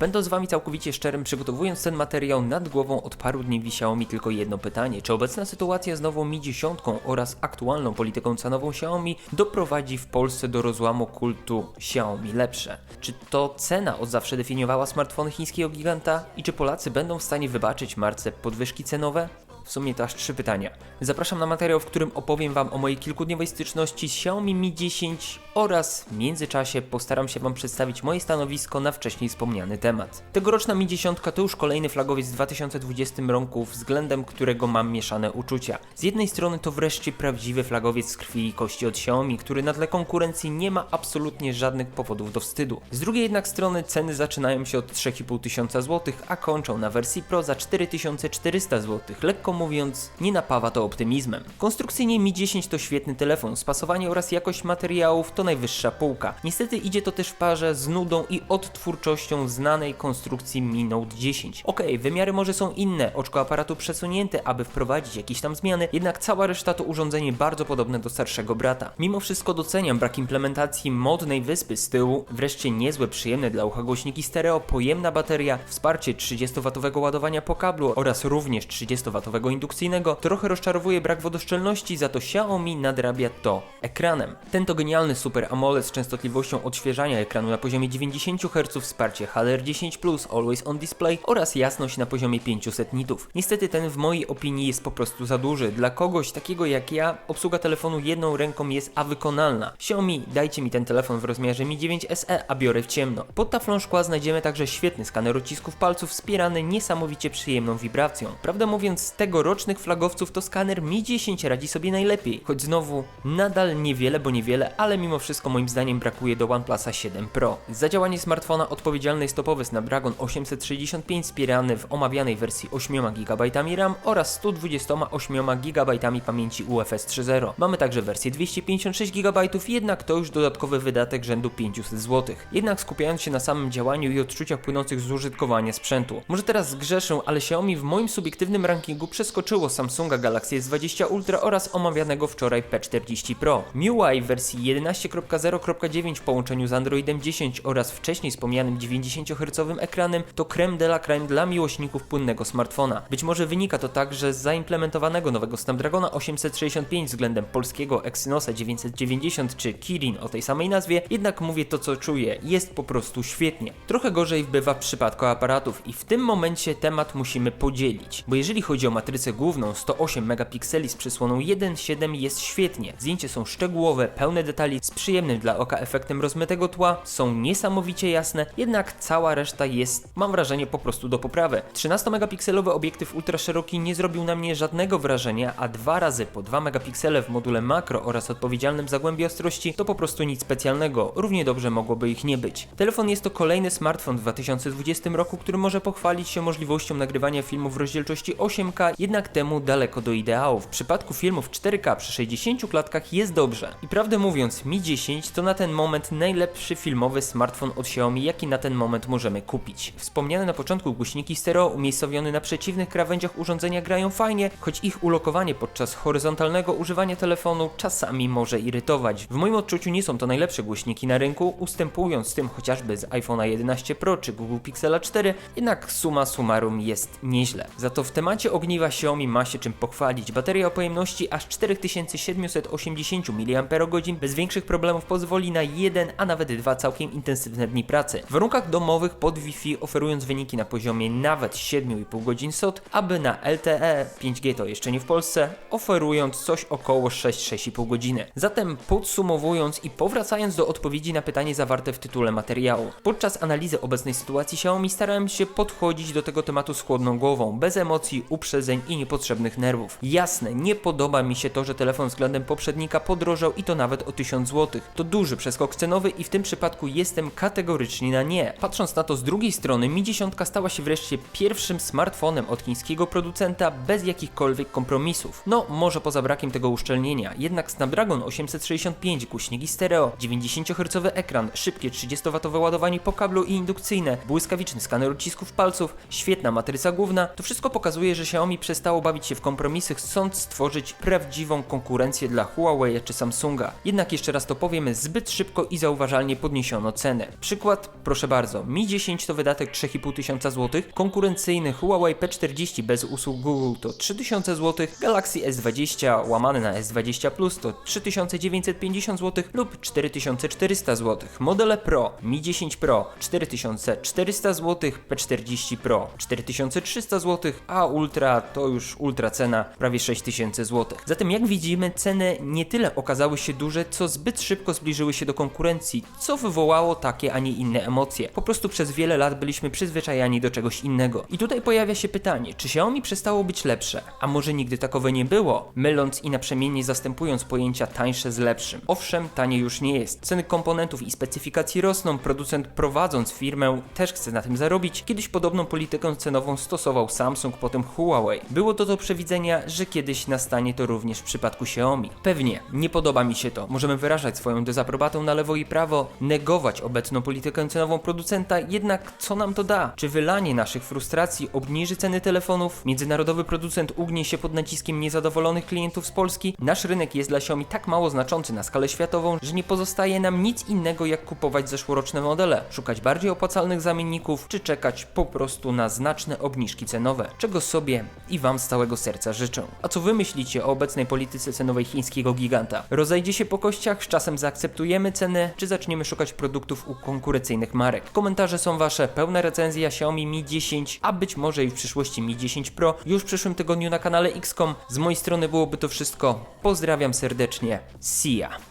Będąc z wami całkowicie szczerym, przygotowując ten materiał nad głową od paru dni wisiało mi tylko jedno pytanie. Czy obecna sytuacja z nową Mi 10 oraz aktualną polityką cenową Xiaomi doprowadzi w Polsce do rozłamu kultu Xiaomi lepsze? Czy to cena od zawsze definiowała smartfony chińskiego giganta i czy Polacy będą w stanie wybaczyć marce podwyżki cenowe? W sumie to aż trzy pytania. Zapraszam na materiał, w którym opowiem Wam o mojej kilkudniowej styczności z Xiaomi Mi 10 oraz w międzyczasie postaram się Wam przedstawić moje stanowisko na wcześniej wspomniany temat. Tegoroczna Mi 10 to już kolejny flagowiec w 2020 roku, względem którego mam mieszane uczucia. Z jednej strony to wreszcie prawdziwy flagowiec z krwi i kości od Xiaomi, który na tle konkurencji nie ma absolutnie żadnych powodów do wstydu. Z drugiej jednak strony ceny zaczynają się od 3500 tysiąca złotych, a kończą na wersji Pro za 4400 zł. Lekko mówiąc, nie napawa to optymizmem. Konstrukcyjnie Mi 10 to świetny telefon, spasowanie oraz jakość materiałów to najwyższa półka. Niestety idzie to też w parze z nudą i odtwórczością znanej konstrukcji Mi Note 10. Okej, wymiary może są inne, oczko aparatu przesunięte, aby wprowadzić jakieś tam zmiany, jednak cała reszta to urządzenie bardzo podobne do starszego brata. Mimo wszystko doceniam brak implementacji modnej wyspy z tyłu, wreszcie niezłe, przyjemne dla ucha głośniki stereo, pojemna bateria, wsparcie 30W ładowania po kablu oraz również 30W indukcyjnego, trochę rozczarowuje brak wodoszczelności, za to Xiaomi nadrabia to ekranem. Ten to genialny Super AMOLED z częstotliwością odświeżania ekranu na poziomie 90 Hz, wsparcie HDR10+, Always On Display oraz jasność na poziomie 500 nitów. Niestety ten w mojej opinii jest po prostu za duży. Dla kogoś takiego jak ja, obsługa telefonu jedną ręką jest awykonalna. Xiaomi, dajcie mi ten telefon w rozmiarze Mi 9 SE, a biorę w ciemno. Pod taflą szkła znajdziemy także świetny skaner odcisków palców wspierany niesamowicie przyjemną wibracją. Prawdę mówiąc, z tegorocznych flagowców to skaner Mi 10 radzi sobie najlepiej, choć znowu nadal niewiele, bo niewiele, ale mimo wszystko moim zdaniem brakuje do OnePlusa 7 Pro. Za działanie smartfona odpowiedzialny jest topowy Snapdragon 865 wspierany w omawianej wersji 8 GB RAM oraz 128 GB pamięci UFS 3.0. Mamy także wersję 256 GB, jednak to już dodatkowy wydatek rzędu 500 zł. Jednak skupiając się na samym działaniu i odczuciach płynących z użytkowania sprzętu. Może teraz zgrzeszę, ale Xiaomi w moim subiektywnym rankingu przeskoczyło Samsunga Galaxy S20 Ultra oraz omawianego wczoraj P40 Pro. MIUI w wersji 11.0.9 w połączeniu z Androidem 10 oraz wcześniej wspomnianym 90 Hz ekranem to creme de la creme dla miłośników płynnego smartfona. Być może wynika to także z zaimplementowanego nowego Snapdragona 865 względem polskiego Exynosa 990 czy Kirin o tej samej nazwie, jednak mówię to co czuję, jest po prostu świetnie. Trochę gorzej bywa w przypadku aparatów i w tym momencie temat musimy podzielić, bo jeżeli chodzi o matrycę główną 108 megapikseli z przysłoną 1.7 jest świetnie. Zdjęcia są szczegółowe, pełne detali, z przyjemnym dla oka efektem rozmytego tła, są niesamowicie jasne, jednak cała reszta jest, mam wrażenie, po prostu do poprawy. 13-megapikselowy obiektyw ultra szeroki nie zrobił na mnie żadnego wrażenia, a dwa razy po 2 megapiksele w module makro oraz odpowiedzialnym za głębię ostrości to po prostu nic specjalnego, równie dobrze mogłoby ich nie być. Telefon jest to kolejny smartfon w 2020 roku, który może pochwalić się możliwością nagrywania filmów w rozdzielczości 8K, jednak temu daleko do ideału. W przypadku filmów 4K przy 60 klatkach jest dobrze. I prawdę mówiąc, Mi 10 to na ten moment najlepszy filmowy smartfon od Xiaomi, jaki na ten moment możemy kupić. Wspomniane na początku głośniki stereo umiejscowione na przeciwnych krawędziach urządzenia grają fajnie, choć ich ulokowanie podczas horyzontalnego używania telefonu czasami może irytować. W moim odczuciu nie są to najlepsze głośniki na rynku, ustępując tym chociażby z iPhone'a 11 Pro czy Google Pixela 4, jednak suma summarum jest nieźle. Za to w temacie ogniwa Xiaomi ma się czym pochwalić. Bateria o pojemności aż 4780 mAh bez większych problemów pozwoli na jeden, a nawet dwa całkiem intensywne dni pracy. W warunkach domowych pod Wi-Fi oferując wyniki na poziomie nawet 7,5 godzin SOT, aby na LTE 5G to jeszcze nie w Polsce, oferując coś około 6-6,5 godziny. Zatem podsumowując i powracając do odpowiedzi na pytanie zawarte w tytule materiału. Podczas analizy obecnej sytuacji Xiaomi starałem się podchodzić do tego tematu z chłodną głową, bez emocji, uprzedzeń i niepotrzebnych nerwów. Jasne, nie podoba mi się to, że telefon względem poprzednika podrożał i to nawet o 1000 zł. To duży przeskok cenowy i w tym przypadku jestem kategorycznie na nie. Patrząc na to z drugiej strony, Mi 10 stała się wreszcie pierwszym smartfonem od chińskiego producenta bez jakichkolwiek kompromisów. No, może poza brakiem tego uszczelnienia, jednak Snapdragon 865, głośniki stereo, 90 Hz ekran, szybkie 30W ładowanie po kablu i indukcyjne, błyskawiczny skaner odcisków palców, świetna matryca główna, to wszystko pokazuje, że Xiaomi przestało bawić się w kompromisy, chcąc stworzyć prawdziwą konkurencję dla Huawei czy Samsunga. Jednak jeszcze raz to powiem, zbyt szybko i zauważalnie podniesiono cenę. Przykład, proszę bardzo, Mi 10 to wydatek 3,5 tysiąca złotych, konkurencyjny Huawei P40 bez usług Google to 3000 zł, Galaxy S20 łamane na S20 Plus to 3950 zł lub 4400 zł. Modele Pro, Mi 10 Pro. 4400 zł, P40 Pro. 4300 zł, a Ultra to już ultra cena prawie 6000 zł. Zatem jak widzimy ceny nie tyle okazały się duże, co zbyt szybko zbliżyły się do konkurencji, co wywołało takie, a nie inne emocje. Po prostu przez wiele lat byliśmy przyzwyczajani do czegoś innego. I tutaj pojawia się pytanie, czy Xiaomi przestało być lepsze? A może nigdy takowe nie było? Myląc i naprzemiennie zastępując pojęcia tańsze z lepszym. Owszem, tanie już nie jest. Ceny komponentów i specyfikacji rosną, producent prowadząc firmę też chce na tym zarobić. Kiedyś podobną politykę cenową stosował Samsung, potem Huawei. Było to do przewidzenia, że kiedyś nastanie to również w przypadku Xiaomi. Pewnie, nie podoba mi się to. Możemy wyrażać swoją dezaprobatą na lewo i prawo, negować obecną politykę cenową producenta, jednak co nam to da? Czy wylanie naszych frustracji obniży ceny telefonów? Międzynarodowy producent ugnie się pod naciskiem niezadowolonych klientów z Polski? Nasz rynek jest dla Xiaomi tak mało znaczący na skalę światową, że nie pozostaje nam nic innego jak kupować zeszłoroczne modele, szukać bardziej opłacalnych zamienników, czy czekać po prostu na znaczne obniżki cenowe, czego sobie i Wam z całego serca życzę. A co Wy myślicie o obecnej polityce cenowej chińskiego giganta? Rozejdzie się po kościach, z czasem zaakceptujemy cenę, czy zaczniemy szukać produktów u konkurencyjnych marek? Komentarze są Wasze, pełna recenzja Xiaomi Mi 10, a być może i w przyszłości Mi 10 Pro już w przyszłym tygodniu na kanale XCOM. Z mojej strony byłoby to wszystko. Pozdrawiam serdecznie. See ya.